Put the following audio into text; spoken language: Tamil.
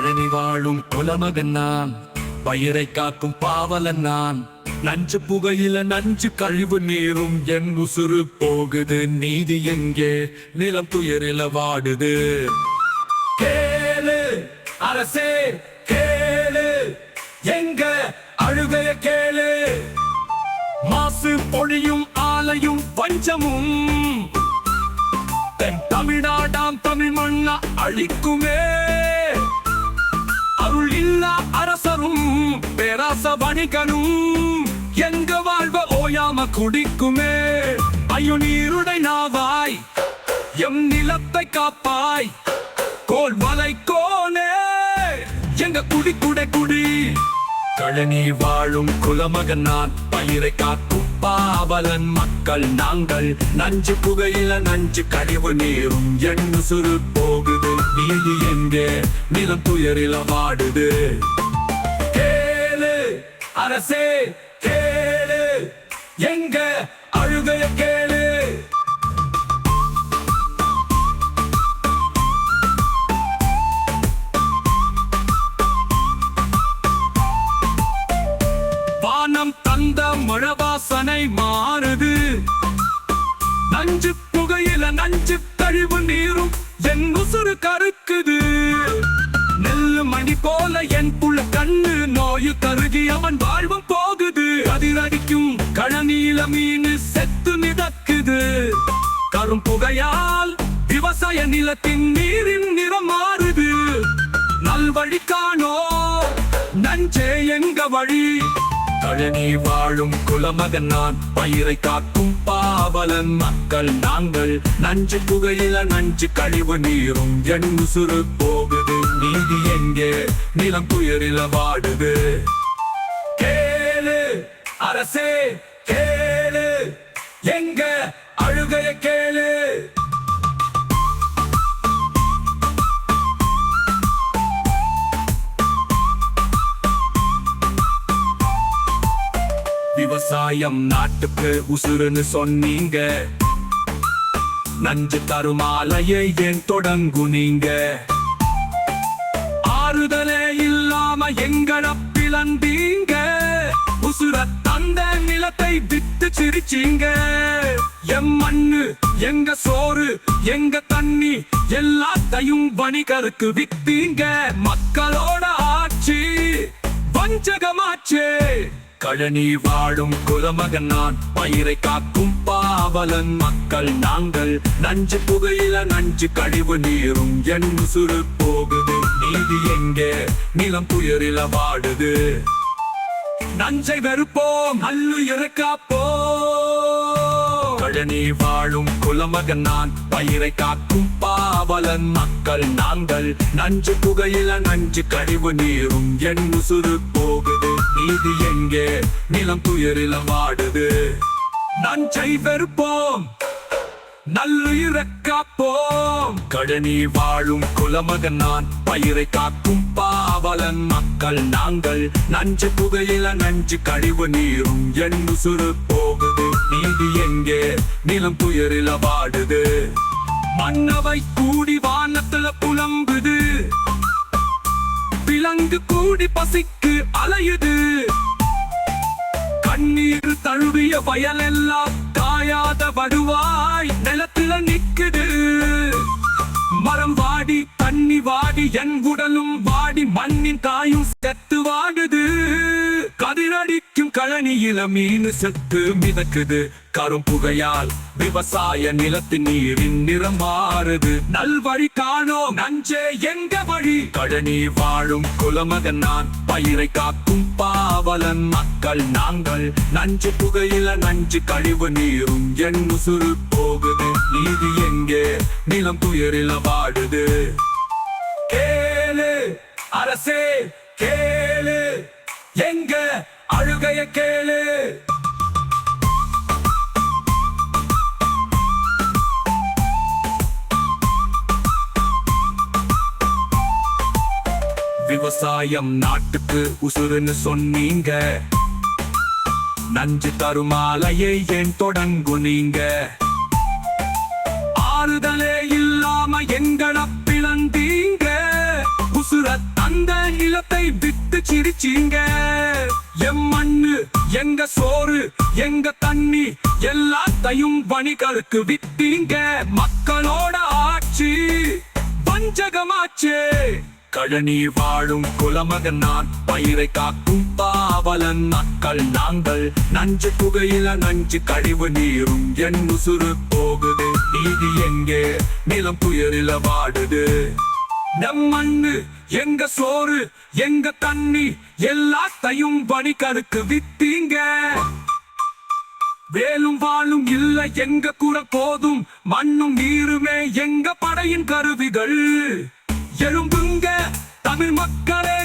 பழனி வாழும் குலமகன் நான் பயிரை காக்கும் பாவலன் நான் நஞ்சு புகையில நஞ்சு கழிவு நீரும் என் உசுறு போகுது. நீதி எங்கே? நிலம் துயரில வாடுது. கேளு அரசே கேளு. எங்க? அழுகைய கேளு. மாசு பொழியும் ஆலையும் பஞ்சமும் தென் தமிழ்நாடாம் தமிழ் மண்ணா அழிக்குமே. எல்லா அரசரும் பேராச வணிகனும் எங்க வாழ்வ ஓயாம குடிக்குமே. ஐயோ நீருடை நாவாய் எம் நிலத்தை காப்பாய். கோல் மலை கோனே எங்க குடி குடை குடி. கழனி வாழும் குலமகன் நான் பயிரை காக்கும் பாவலன் மக்கள் நாங்கள். நஞ்சு புகையில நஞ்சு கழிவு நீரும் எண்ணு சுருப்போம் நீதி எங்கே? நிலம் துயரில வாடுது. கேளு அரசே கேளு. எங்க? அழுகைய கேளு. வானம் தந்த மழவாசனை மாறுது. நஞ்சு புகையில நஞ்சு உசுறு கருக்குது. நெல்லு மணி போல என் புள்ள கண்ணு நோயு கருகி அவன் வாழ்வும் போகுது. அதிரடிக்கும் கழநீல மீன் செத்து மிதக்குது. கரும் புகையால் விவசாய நிலத்தின் நீரில் பழனி வாழும் குலமகன் நான். பயிரை காக்கும் பாவலன் மக்கள் நாங்கள். நஞ்சு புகையில நஞ்சு கழிவு நீரும் என் உசுறு போகுது. நீதி எங்கே? நிலம் துயரில வாடுது. கேளு அரசே கேளு. எங்க? அழுகைய கேளு. விவசாயம் நாட்டுக்கு உசுருன்னு சொன்னீங்க. நஞ்சு தருமாலையை ஏன் தொடங்கு நீங்க? ஆறுதலே இல்லாம எங்களை பிளந்தீங்க உசுர தந்த நிலத்தை வித்து சிரிச்சீங்க. எம் மண்ணு எங்க சோறு எங்க தண்ணி எல்லாத்தையும் வணிகருக்கு வித்தீங்க. மக்களோட ஆட்சி வஞ்சகமாச்சே. கழனி வாழும் குலமகன் நான். பயிரை காக்கும் பாவலன் மக்கள் நாங்கள். நஞ்சு புகையில நஞ்சு கழிவு நீரும் என் உசுறு போகுது. நீதி எங்கே? நிலம் புயரில வாடுது. நஞ்சை வெறுப்போம் அல்லு இறக்காப்போ கழனி வாழும் குலமகன் நான். பயிரை காக்கும் பாவலன் மக்கள் நாங்கள். நஞ்சு புகையில நஞ்சு கழிவு நீரும் என் உசுறு போகுது. நீதி எங்கே? நிலம் துயரில வாடுது. நஞ்சை வெறுப்போம். நல்லுயிரை காப்போம். கடனி வாழும் குலமகன் நான். பயிரை காக்கும் பாவலன் மக்கள் நாங்கள். நஞ்சு புகையில நஞ்சு கழிவு நீரும் என் சுரு போகுது. நீதி எங்கே? நிலம் துயரில வாடுது. மன்னவை கூடி வானத்துல புலம்புது. விலங்கு கூடி பசிக்கு அலையுது. கண்ணீர் தழுவிய வயலெல்லாம் காயாத வடுவாய் நிலத்துல நிக்குது. மரம் வாடி தண்ணி வாடி என் உடலும் வாடி மண்ணின் தாயும் செத்து வாடுது. கதிரடி கழனியில மீன் செத்து மிதக்குது. கரும் புகையால் விவசாய நிலத்து நீரின் நிறம் மாறுது. நல்வழி காணோம் நஞ்சே எங்க வழி? கழனி வாழும் குலமகன் நான் பயிரை காக்கும் பாவலன் மக்கள் நாங்கள். நஞ்சு புகையில நஞ்சு கழிவு நீரும் என் முசுறு போகுது. நீதி எங்கே? நிலம் துயரில வாடுது கேளு அரசே கேளு. எங்க அழுகைய கேளு. விவசாயம் நாட்டுக்கு உசுருன்னு சொன்னீங்க. நஞ்சு தருமாலையை ஏன் தொடங்கு நீங்க? ஆறுதலே இல்லாம எங்கள பிளந்தீங்க. உசுர தந்த விட்டு சிரிச்சீங்க. எம் மண்ணு எங்க சோறு எங்க தண்ணி எல்லாத்தையும் வணிகருக்கு விட்டீங்க மக்களோட ஆட்சி வஞ்சகமாச்சே. கழனி வாழும் குலமகன் நான் பயிரை காக்கும் பாவலன் மக்கள். நாங்கள் நஞ்சு புகையில நஞ்சு கழிவு நீரும் என் உசுறு போகுது. நீதி எங்கே? நிலம் புயலில வாடுது. நம் மண்ணு எங்க சோறு எங்க தண்ணி எல்லாத்தையும் வணிகருக்கு வித்தீங்க. வேலும் வாழும் இல்ல எங்க குற போதும் மண்ணும் நீருமே எங்க படையின் கருவிகள். எழும்புங்க தமிழ் மக்களே